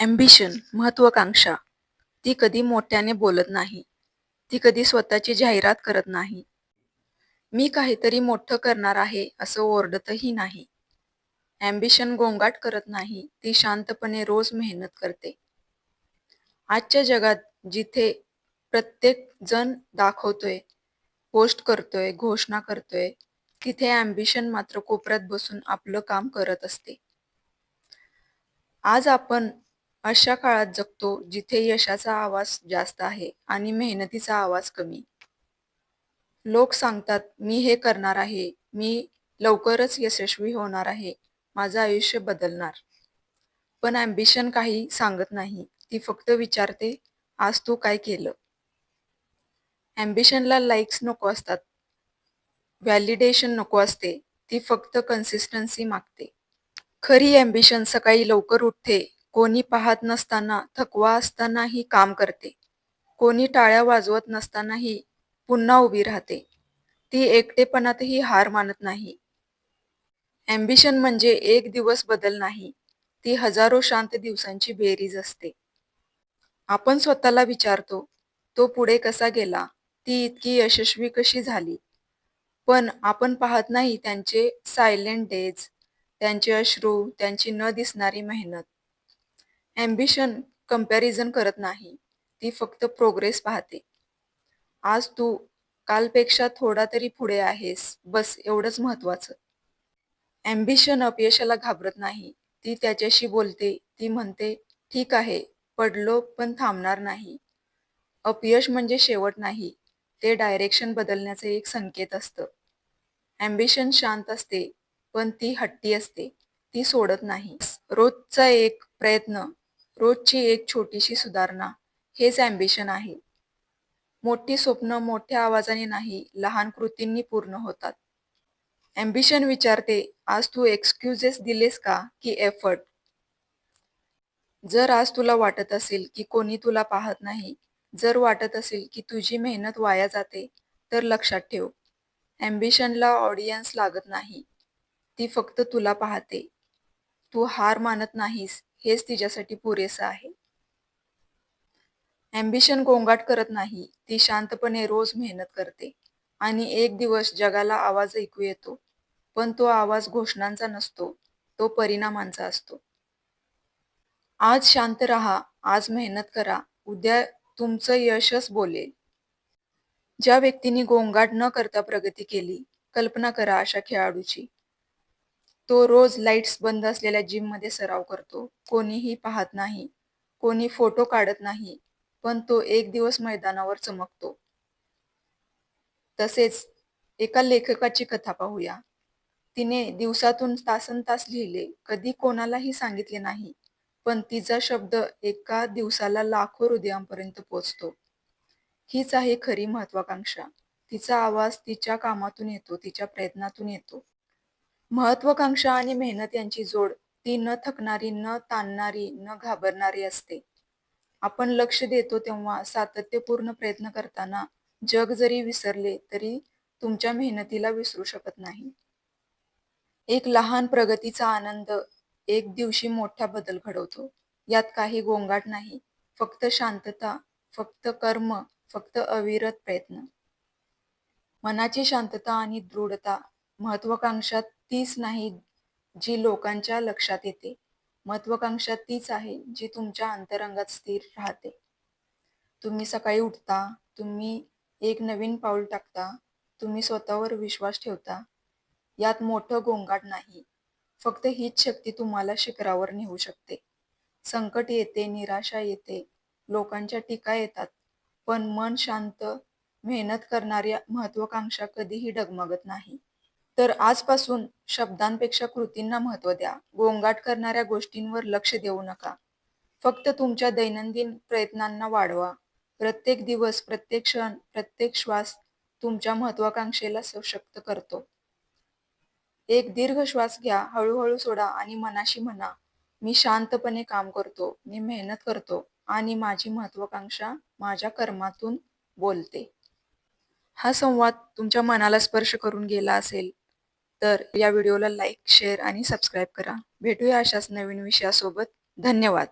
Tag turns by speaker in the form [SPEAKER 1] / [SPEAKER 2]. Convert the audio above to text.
[SPEAKER 1] Ambition महत्त्वाकांक्षा ती कधी मोठ्याने बोलत नाही. ती कधी स्वतःची जाहिरात करत नाही. मी काहीतरी मोठं करणार आहे असं ओरडतही नाही. ॲम्बिशन गोंगाट करत नाही. ती शांतपणे रोज मेहनत करते. आजच्या जगात जिथे प्रत्येक जण दाखवतोय, पोस्ट करतोय, घोषणा करतोय, तिथे ॲम्बिशन मात्र कोपऱ्यात बसून आपलं काम करत असते. आज आपण अशा काळात जगतो जिथे यशाचा आवाज जास्त आहे आणि मेहनतीचा आवाज कमी. लोक सांगतात मी हे करणार आहे, मी लवकरच यशस्वी होणार आहे, माझं आयुष्य बदलणार. पण ॲम्बिशन काही सांगत नाही. ती फक्त विचारते आज तू काय केलं? ॲम्बिशनला लाईक्स नको असतात, व्हॅलिडेशन नको असते. ती फक्त कन्सिस्टन्सी मागते. खरी ॲम्बिशन सकाळी लवकर उठते, कोणी पाहत नसताना, थकवा असतानाही काम करते. कोणी टाळ्या वाजवत नसतानाही पुन्हा उभी राहते. ती एकटेपणातही हार मानत नाही. ॲम्बिशन म्हणजे एक दिवस बदल नाही, ती हजारो शांत दिवसांची बेरीज असते. आपण स्वतःला विचारतो, तो पुढे कसा गेला? ती इतकी यशस्वी कशी झाली? पण आपण पाहत नाही त्यांचे सायलेंट डेज, त्यांचे अश्रू, त्यांची न दिसणारी मेहनत. ॲम्बिशन कंपॅरिझन करत नाही, ती फक्त प्रोग्रेस पाहते. आज तू कालपेक्षा थोडा तरी पुढे आहेस, बस एवढंच महत्त्वाचं. ॲम्बिशन अपयशाला घाबरत नाही, ती त्याच्याशी बोलते. ती म्हणते, ठीक आहे, पडलो पण थांबणार नाही. अपयश म्हणजे शेवट नाही, ते डायरेक्शन बदलण्याचे एक संकेत असतं. ॲम्बिशन शांत असते, पण ती हट्टी असते. ती सोडत नाही. रोजचा एक प्रयत्न, रोजची एक छोटीशी सुधारणा, हेच ॲम्बिशन आहे. मोठी स्वप्न मोठ्या आवाजाने नाही, लहान कृतींनी पूर्ण होतात. ॲम्बिशन विचारते, आज तू एक्सक्युजेस दिलेस का, की एफर्ट? जर आज तुला वाटत असेल की कोणी तुला पाहत नाही, जर वाटत असेल की तुझी मेहनत वाया जाते, तर लक्षात ठेव, ॲम्बिशनला ऑडियन्स लागत नाही. ती फक्त तुला पाहते. तू हार मानत नाहीस, हेच तिच्यासाठी पुरेसं आहे. ॲम्बिशन गोंगाट करत नाही, ती शांतपणे रोज मेहनत करते. आणि एक दिवस जगाला आवाज ऐकू येतो, पण तो आवाज घोषणांचा नसतो, तो परिणामांचा असतो. आज शांत राहा, आज मेहनत करा, उद्या तुमचं यशच बोलेल. ज्या व्यक्तीने गोंगाट न करता प्रगती केली, कल्पना करा अशा खेळाडूची. तो रोज लाईट्स बंद असलेल्या जिममध्ये सराव करतो. कोणीही पाहत नाही, कोणी फोटो काढत नाही, पण तो एक दिवस मैदानावर चमकतो. तसेच एका लेखकाची कथा पाहूया. तिने दिवसातून तासनतास लिहिले, कधी कोणालाही सांगितले नाही, पण तिचा शब्द एका दिवसाला लाखो हृदयांपर्यंत पोचतो. हीच आहे खरी महत्वाकांक्षा तिचा आवाज तिच्या कामातून येतो, तिच्या प्रयत्नातून येतो. महत्वाकांक्षा आणि मेहनत यांची जोड, ती न थकणारी, न ताणणारी, न घाबरणारी असते. आपण लक्ष देतो तेव्हा सातत्यपूर्ण प्रयत्न करताना जग जरी विसरले तरी तुमच्या मेहनतीला विसरू शकत नाही. एक लहान प्रगतीचा आनंद एक दिवशी मोठा बदल घडवतो. यात काही गोंगाट नाही, फक्त शांतता, फक्त कर्म, फक्त अविरत प्रयत्न. मनाची शांतता आणि दृढता. महत्वाकांक्षात तीच नाही जी लोकांच्या लक्षात येते. महत्वाकांक्षा तीच आहे जी तुमच्या अंतरंगात स्थिर राहते. तुम्ही सकाळी उठता, तुम्ही एक नवीन पाऊल टाकता, तुम्ही स्वतःवर विश्वास ठेवता. यात मोठं गोंगाट नाही, फक्त हीच शक्ती तुम्हाला शिखरावर नेऊ शकते. संकट येते, निराशा येते, लोकांच्या टीका येतात, पण मन शांत, मेहनत करणारी महत्त्वाकांक्षा कधीही डगमगत नाही. तर आजपासून शब्दांपेक्षा कृतींना महत्त्व द्या. गोंगाट करणाऱ्या गोष्टींवर लक्ष देऊ नका. फक्त तुमच्या दैनंदिन प्रयत्नांना वाढवा. प्रत्येक दिवस, प्रत्येक क्षण, प्रत्येक श्वास तुमच्या महत्वाकांक्षेला सशक्त करतो. एक दीर्घ श्वास घ्या, हळूहळू सोडा आणि मनाशी म्हणा, मी शांतपणे काम करतो, मी मेहनत करतो आणि माझी महत्वाकांक्षा माझ्या कर्मातून बोलते. हा संवाद तुमच्या मनाला स्पर्श करून गेला असेल, तर या व्हिडिओला लाईक, शेअर आणि सबस्क्राईब करा. भेटूया अशाच नवीन विषयासोबत. धन्यवाद.